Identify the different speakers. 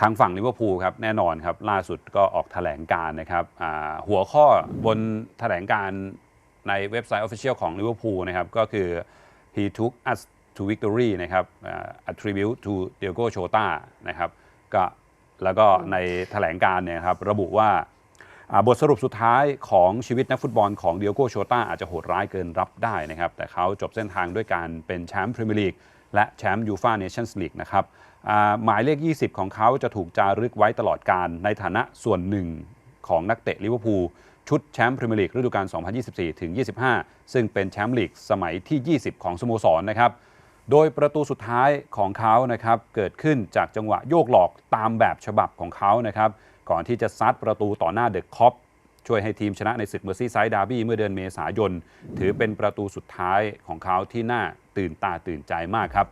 Speaker 1: ทางฝั่งลิเวอร์พูลครับแน่นอนครับล่าสุดก็ออกแถลงการนะครับหัวข้อบนแถลงการในเว็บไซต์ Official ของลิเวอร์พูลนะครับก็คือ he took us to victory นะครับอ่า attribute to Diego Jota นะครับก็แล้วก็ในแถลงการเนี่ยครับระบุว่าบทสรุปสุดท้ายของชีวิตนักฟุตบอลของเดียโกโชต้าอาจจะโหดร้ายเกินรับได้นะครับ แต่เขาจบเส้นทางด้วยการเป็นแชมป์พรีเมียร์ลีก และแชมป์ยูฟาเนชั่นส์ลีกนะครับหมายเลข 20 ของเขาจะถูกจารึกไว้ตลอดการในฐานะส่วนหนึ่งของนักเตะลิเวอร์พูลชุดแชมป์พรีเมียร์ลีกฤดูกาล 2024 ถึง 25 ซึ่งเป็นแชมป์ลีกสมัยที่ 20 ของสโมสรนะครับ โดยประตูสุดท้ายของเขานะครับเกิดขึ้นจากจังหวะโยกหลอกตามแบบฉบับของเขานะครับ ก่อนที่จะซัดประตูต่อหน้าเดอะคอปช่วยให้ทีมชนะในศึกเมอร์ซี่ไซด์ดาร์บี้เมื่อเดือนเมษายน ถือเป็นประตูสุดท้ายของเขาที่น่า ตื่นตาตื่นใจมากครับ